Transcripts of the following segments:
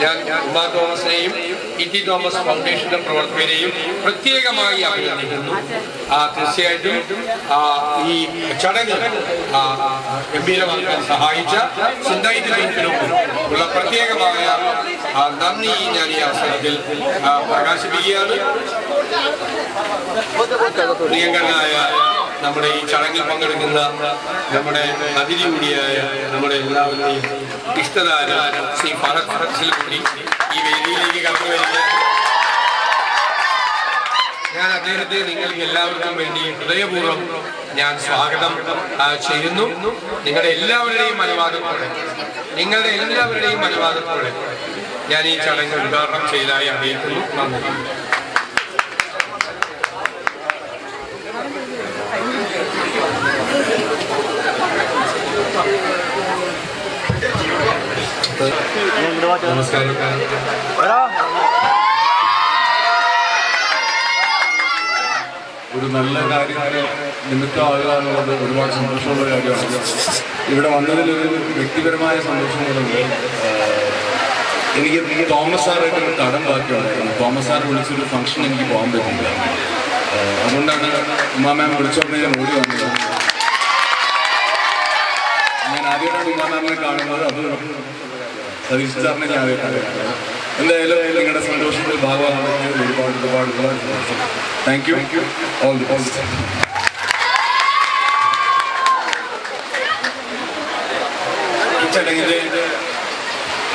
ഞാൻ ഉമാ തോമസിനെയും E T Thomas ഫൗണ്ടേഷന്റെ പ്രവർത്തകരെയും പ്രത്യേകമായി അഭിനന്ദിക്കുന്നു. ആ, തീർച്ചയായിട്ടും ഈ ചടങ്ങ് ഗംഭീരമാക്കാൻ സഹായിച്ച സിന്തായിത്ത് ഗ്രൂപ്പിനും ഉള്ള പ്രത്യേകമായ നന്ദി ഞാൻ ഈ അവസരത്തിൽ പ്രകാശിപ്പിക്കുകയാണ്. പ്രിയങ്കരനായ നമ്മുടെ ഈ ചടങ്ങിൽ പങ്കെടുക്കുന്ന നമ്മുടെ അതിഥി കൂടിയായ നമ്മുടെ എല്ലാവരുടെയും ഇഷ്ടതാര ശ്രീ ഫഹദ് ഫഹസിൽ കൂടി ഈ വേദിയിലേക്ക് കടന്നു വരിക ഞാൻ അദ്ദേഹത്തെ നിങ്ങൾക്ക് എല്ലാവർക്കും വേണ്ടി ഹൃദയപൂർവം ഞാൻ സ്വാഗതം ചെയ്യുന്നു. നിങ്ങളുടെ എല്ലാവരുടെയും അനുവാദത്തോടെ നിങ്ങളുടെ എല്ലാവരുടെയും അനുവാദത്തോടെ ഞാൻ ഈ ചടങ്ങ് ഉദ്ഘാടനം ചെയ്തതായി അറിയിക്കുന്നു. നന്ദി. നമസ്കാരം. ഒരു നല്ല കാര്യത്തിന് നിമിത്തമാകുക എന്നുള്ളത് ഒരുപാട് സന്തോഷമുള്ള കാര്യമാണ്. ഇവിടെ വന്നതിലൊരു വ്യക്തിപരമായ സന്തോഷങ്ങളുണ്ട് ആഹ് എനിക്ക് തോമസ് സാറായിട്ട് ഒരു കടം ബാക്കിയുണ്ടായിരുന്നു തോമസ് സാർ വിളിച്ചൊരു ഫംഗ്ഷൻ എനിക്ക് പോകാൻ പറ്റില്ല അതുകൊണ്ടാണ് ഉമ്മ മാം വിളിച്ചോണ്ട് ഞാൻ ഓടി വന്നത്. ഞാൻ ആദ്യമായിട്ടാണ് ഉമ്മ മാമിനെ കാണുന്നത്. അത് സതീഷ് സാറിനെ ഞാൻ എന്തായാലും നിങ്ങളുടെ സന്തോഷത്തിൽ ഭാഗമാകുന്നത് ഒരുപാട് ഒരുപാട് ഒരുപാട് thank you all the all the ചടങ്ങിന്റെ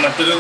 മറ്റൊരു